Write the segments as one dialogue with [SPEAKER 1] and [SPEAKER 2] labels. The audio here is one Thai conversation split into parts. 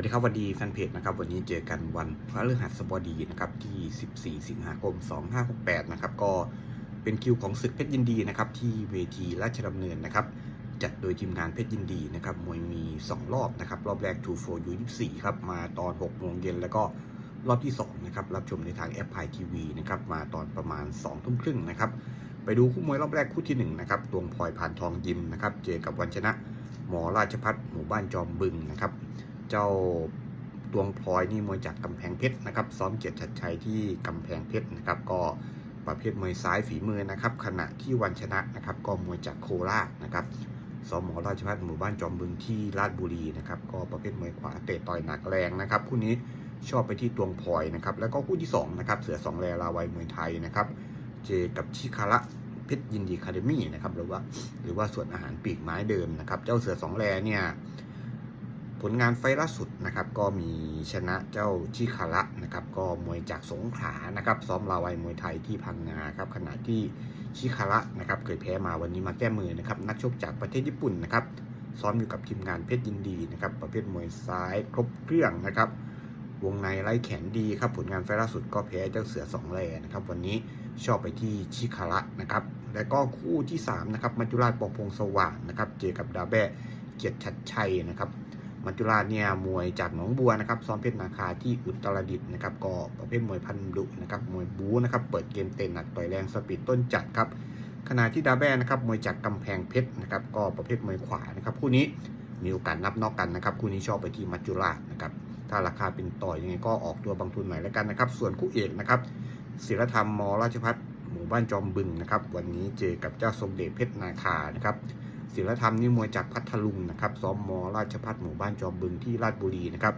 [SPEAKER 1] วัสดีครับสวัสดีแฟนเพจนะครับวันนี้เจอกันวันพฤหัสบดีนะครับที่ 14 สิงหาคม 2568 นะครับก็เป็นคิวของศึกเพชรยินดีนะครับที่เวทีราชดำเนินนะครับจัดโดยทีมงานเพชรยินดีนะครับมวยมี 2 รอบนะครับรอบแรก2 4 U 24ครับมาตอน 6 โมงเย็นแล้วก็รอบที่2นะครับรับชมในทางแอปพายทีวีนะครับมาตอนประมาณ2ทุ่มครึ่งนะครับไปดูคู่มวยรอบแรกคู่ที่1นะครับตวงพลอยพานทองยิมนะครับเจอกับวันชนะหมอราชพัฒหมู่บ้านจอมบึงนะครับ เจ้าดวงพลอยนี่มวยจากกำแพงเพชรนะครับ ซ้อมเกียรติชัดชัยที่กำแพงเพชรนะครับ ก็ประเภทมวยซ้ายฝีมือนะครับ ขณะที่วันชนะนะครับ ก็มวยจากโคราชนะครับซ้อมหมอราชพัฒหมู่บ้านจอมบึงที่ราชบุรีนะครับ ก็ประเภทมวยขวาเตะต่อยหนักแรงนะครับคู่นี้ชอบไปที่ดวงพลอยนะครับ แล้วก็คู่ที่สองนะครับ เสือสองแรลาวัยมวยไทยนะครับ เจอกับชิคาระเพชรยินดีคาเดมี่นะครับ หรือว่าหรือว่าส่วนอาหารปีกไม้เดิมนะครับ เจ้าเสือสองแรเนี่ย ผลงานไฟล์ล่าสุดนะครับก็มีชนะเจ้าชิคาระนะครับก็มวยจากสงขลานะครับซ้อมลาวัยมวยไทยที่พังงาครับขณะที่ชิคาระนะครับเคยแพ้มาวันนี้มาแก้มือนะครับนักชกจากประเทศญี่ปุ่นนะครับซ้อมอยู่กับทีมงานเพชรยินดีนะครับประเภทมวยซ้ายครบเครื่องนะครับวงในไล่แขนดีครับผลงานไฟล์ล่าสุดก็แพ้เจ้าเสือสองแลนะครับวันนี้ชอบไปที่ชิคาระนะครับและก็คู่ที่3นะครับมัจจุราชปองพงสว่างนะครับเจอกับดาแบะเกียรติชัดชัยนะครับ มัจจุราชเนี่ยมวยจากหนองบัวนะครับซ้อมเพชรนาคาที่อุตรดิตถ์นะครับก็ประเภทมวยพันดุนะครับมวยบูนะครับเปิดเกมเตะหนักต่อยแรงสปีดต้นจัดครับขณะที่ดาแบนะครับมวยจากกำแพงเพชรนะครับก็ประเภทมวยขวานะครับคู่นี้มีโอกาสนับนอกกันนะครับคู่นี้ชอบไปที่มัจจุราชนะครับถ้าราคาเป็นต่อยยังไงก็ออกตัวบางทุนหน่อยแล้วกันนะครับ ส่วนคู่เอกนะครับศิลธรรมมราชพัฒหมู่บ้านจอมบึงนะครับวันนี้เจอกับเจ้าสมเด็จเพชรนาคานะครับ ศิลธรรมนี่มวยจากพัทลุงนะครับซ้อมมอราชพัฒหมู่บ้านจอมบึงที่ราชบุรีนะครับ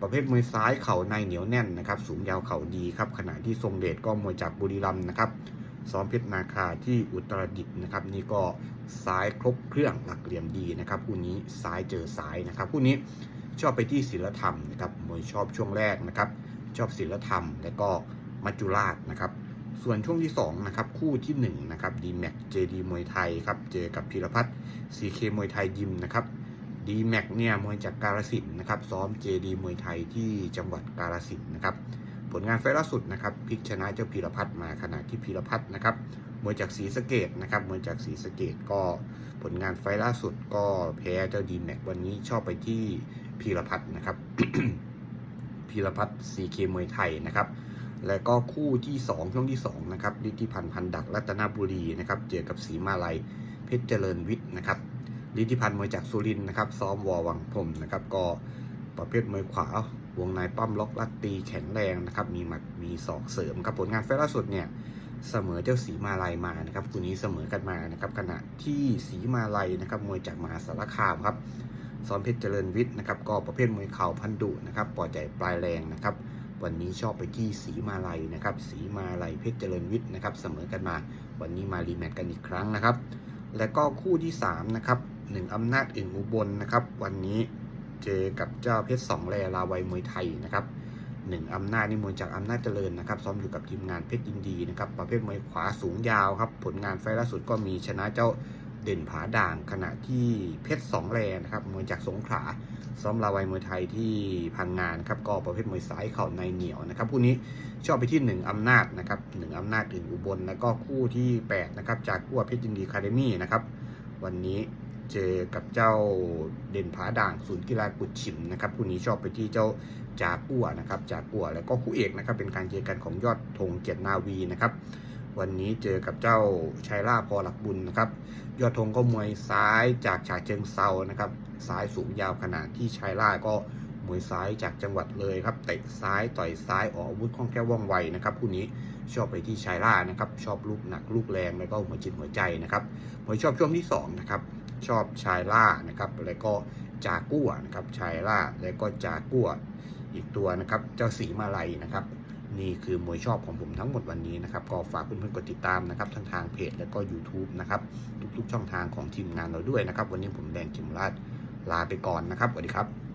[SPEAKER 1] ประเภทมวยซ้ายเข่าในเหนียวแน่นนะครับ สูงยาวเข่าดีครับขณะที่ทรงเดชก็มวยจากบุรีรัมย์นะครับซ้อมเพชรนาคาที่อุตรดิตถ์นะครับ นี่ก็ซ้ายครบเครื่องหลักเหลี่ยมดีนะครับคู่นี้ซ้ายเจอซ้ายนะครับคู่นี้ชอบไปที่ศิลธรรมนะครับมวยชอบช่วงแรกนะครับ ชอบศิลธรรม และก็มัจจุราชนะครับ ส่วนช่วงที่2นะครับคู่ที่1นะครับดีแม็กเจดีมวยไทยครับเจอกับพีรพัฒน์ซีเคมวยไทยยิมนะครับดีแม็กเนี่ยมวยจากกาลสินนะครับซ้อมเจดีมวยไทยที่จังหวัดกาลสินนะครับผลงานไฟล่าสุดนะครับพลิกชนะเจ้าพีรพัฒน์มาขณะที่พีรพัฒน์นะครับมวยจากศรีสะเกดนะครับมวยจากศรีสะเกดก็ผลงานไฟล่าสุดก็แพ้เจ้าดีแม็กวันนี้ชอบไปที่พีรพัฒน์นะครับพีรพัฒน์ซีเคมวยไทยนะครับ และก็คู่ที่2ช่วงที่2นะครับฤทธิพันธ์พันดักรัตนบุรีนะครับเจอกับศรีมาลัยเพชรเจริญวิทย์นะครับฤทธิพันธ์มวยจากสุรินนะครับซ้อมวอวังพรมนะครับก็ประเภทมวยขวาวงในปั้มล็อกลัดตีแข็งแรงนะครับมีหมัดมีศอกเสริมครับผลงานไฟล่าสุดเนี่ยเสมอเจ้าสีมาลัยมานะครับคู่นี้เสมอกันมานะครับขณะที่สีมาลัยนะครับมวยจากมหาสารคามครับซ้อมเพชรเจริญวิทย์นะครับก็ประเภทมวยเข่าพันดุนะครับปล่อยใจปลายแรงนะครับ วันนี้ชอบไปที่สีมาลัยนะครับ สีมาลัยเพชรเจริญวิทย์นะครับ เสมอกันมา วันนี้มารีแมตช์กันอีกครั้งนะครับ และก็คู่ที่3นะครับหนึ่งอำนาจอึ่งอุบลนะครับ วันนี้เจอกับเจ้าเพชรสองแรลาวัยมวยไทยนะครับหนึ่งอำนาจนี่มวยจากอำนาจเจริญนะครับซ้อมอยู่กับทีมงานเพชรยินดีนะครับประเภทมวยขวาสูงยาวครับ ผลงานไฟล์ล่าสุดก็มีชนะเจ้า เด่นผาด่าง ขณะที่เพชรสองแรนะครับมวยจากสงขลาซ้อมลาวัยมวยไทยที่พังงานครับก็ประเภทมวยซ้ายเข่าในเหนียวนะครับคู่นี้ชอบไปที่ 1อำนาจนะครับหนึ่งอำนาจอื่นอุบลแล้วก็คู่ที่8นะครับจากกัวเพชรยินดีคาเดมี่นะครับวันนี้เจอกับเจ้าเด่นผาด่างศูนย์กีฬากุดฉิมนะครับคู่นี้ชอบไปที่เจ้าจากัวนะครับจากกัวแล้วก็คู่เอกนะครับเป็นการเจอกันของยอดธงเกียรตินาวีนะครับ วันนี้เจอกับเจ้าชัยล่าพอหลักบุญนะครับ ยอดธงก็มวยซ้ายจากฉาเชิงเซานะครับซ้ายสูงยาวขนาดที่ชายล่าก็มวยซ้ายจากจังหวัดเลยครับเตะซ้ายต่อยซ้ายออกอาวุธคล่องแคล่วว่องไวนะครับคู่นี้ชอบไปที่ชายล่านะครับ ชอบลูกหนักลูกแรงแล้วก็หัวจิตหัวใจนะครับมวยชอบช่วงที่2นะครับชอบชายล่านะครับแล้วก็จากัวนะครับชายล่าแล้วก็จากัวอีกตัวนะครับ เจ้าสีมาลัยนะครับ นี่คือมวยชอบของผมทั้งหมดวันนี้นะครับ ก็ฝากเพื่อนๆกดติดตามนะครับทั้งทางเพจและก็ YouTube นะครับ ทุกๆ ช่องทางของทีมงานเราด้วยนะครับ วันนี้ผมแดงจิมราชลาไปก่อนนะครับสวัสดีครับ